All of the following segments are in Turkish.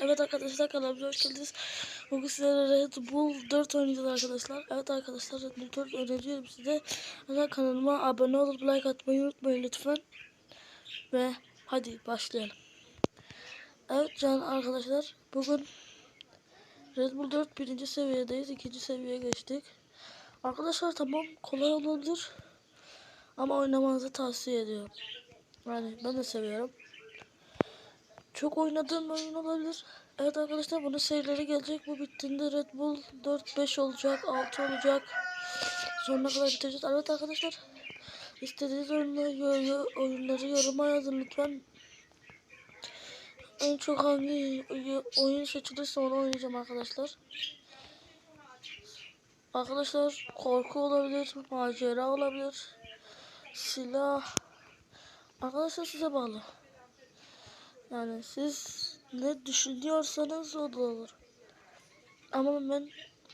Evet arkadaşlar kanalımıza hoş geldiniz. Bugün sizlere Red Bull 4 oynayacağız arkadaşlar. Evet arkadaşlar Red Bull 4 öneriyorum size. Hemen kanalıma abone olup like atmayı unutmayın lütfen. Ve hadi başlayalım. Evet can arkadaşlar bugün Red Bull 4 birinci seviyedeyiz. ikinci seviyeye geçtik. Arkadaşlar tamam kolay olabilir. Ama oynamanızı tavsiye ediyorum. Yani ben de seviyorum. Çok oynadığım oyun olabilir. Evet arkadaşlar bunun serileri gelecek. Bu bittiğinde Red Bull 4-5 olacak, 6 olacak. Sonuna kadar bitireceğiz. Evet arkadaşlar istediğiniz oyunları, oyunları yoruma yazın lütfen. En çok hangi oy- oyun seçilirse onu oynayacağım arkadaşlar. Arkadaşlar korku olabilir, macera olabilir, silah. Arkadaşlar size bağlı. Yani siz ne düşünüyorsanız o da olur. Ama ben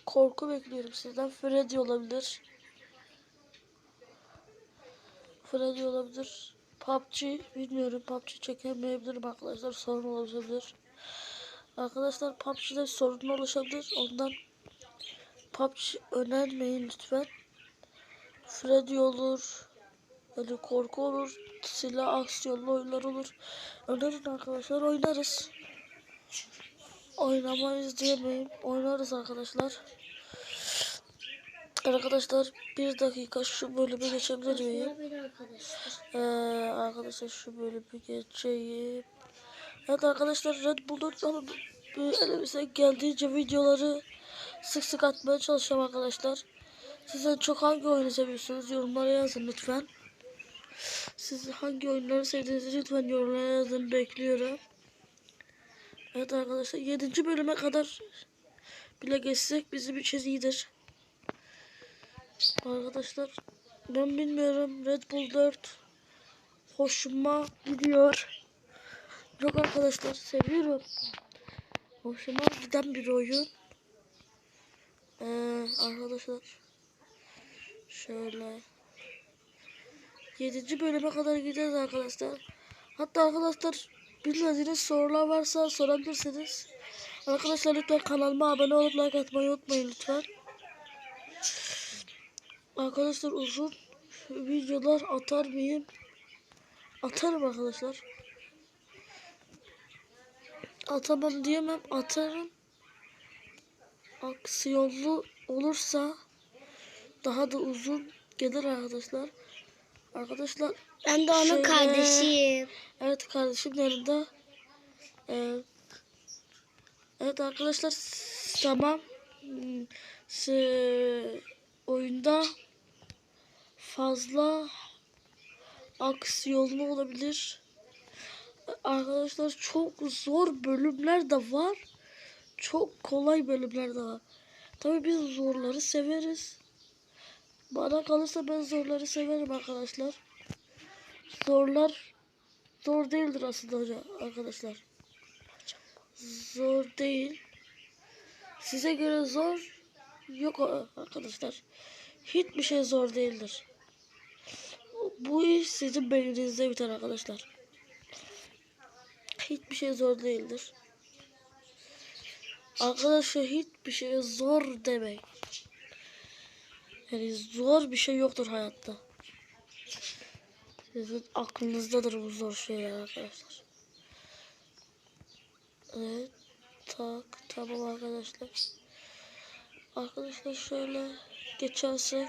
korku bekliyorum sizden. Freddy olabilir. Freddy olabilir. PUBG bilmiyorum. PUBG çekemeyebilirim arkadaşlar. Sorun olabilir. Arkadaşlar PUBG'de sorun oluşabilir. Ondan PUBG önermeyin lütfen. Freddy olur. Yani korku olur. Silah aksiyonlu oyunlar olur. Önerin arkadaşlar oynarız. Oynamayız diyemeyin. Oynarız arkadaşlar. Arkadaşlar bir dakika şu bölümü geçebilir miyim? Ee, arkadaşlar şu bölümü geçeyim. Evet arkadaşlar Red Bull'un elimize geldiğince videoları sık sık atmaya çalışacağım arkadaşlar. Siz en çok hangi oyunu seviyorsunuz? Yorumlara yazın lütfen. Siz hangi oyunları sevdiğinizi lütfen yorumlara yazın. Bekliyorum. Evet arkadaşlar 7. bölüme kadar bile geçsek bizim için iyidir. Arkadaşlar ben bilmiyorum Red Bull 4 hoşuma gidiyor. Yok arkadaşlar seviyorum. Hoşuma giden bir oyun. Ee, arkadaşlar şöyle 7. bölüme kadar gideceğiz arkadaşlar. Hatta arkadaşlar bilmediğiniz sorular varsa sorabilirsiniz. Arkadaşlar lütfen kanalıma abone olup like atmayı unutmayın lütfen. Arkadaşlar uzun videolar atar mıyım? Atarım arkadaşlar. Atamam diyemem atarım. Aksiyonlu olursa daha da uzun gelir arkadaşlar. Arkadaşlar Ben de onun Şöyle- kardeşiyim. Evet kardeşim yanımda. Evet. Evet arkadaşlar tamam. S- oyunda fazla aksiyonlu olabilir. Arkadaşlar çok zor bölümler de var. Çok kolay bölümler de var. Tabii biz zorları severiz. Bana kalırsa ben zorları severim arkadaşlar. Zorlar Zor değildir aslında arkadaşlar. Zor değil. Size göre zor yok arkadaşlar. Hiçbir şey zor değildir. Bu iş sizin beyninizde biter arkadaşlar. Hiçbir şey zor değildir. Arkadaşlar hiçbir şey zor demek. Yani zor bir şey yoktur hayatta. Sizin aklınızdadır bu zor şeyler arkadaşlar. Evet. Tak. Tamam arkadaşlar. Arkadaşlar şöyle geçersek.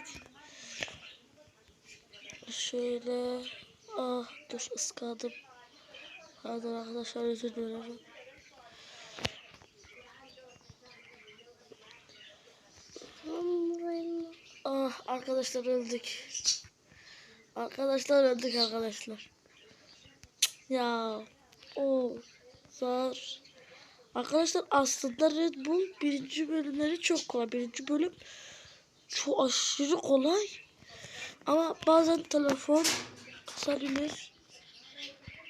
Şöyle. Ah dur ıskadım. Pardon arkadaşlar özür dilerim. Ah arkadaşlar öldük. Arkadaşlar öldük arkadaşlar. Ya o zor. Arkadaşlar aslında Red Bull birinci bölümleri çok kolay. Birinci bölüm çok aşırı kolay. Ama bazen telefon kasabilir.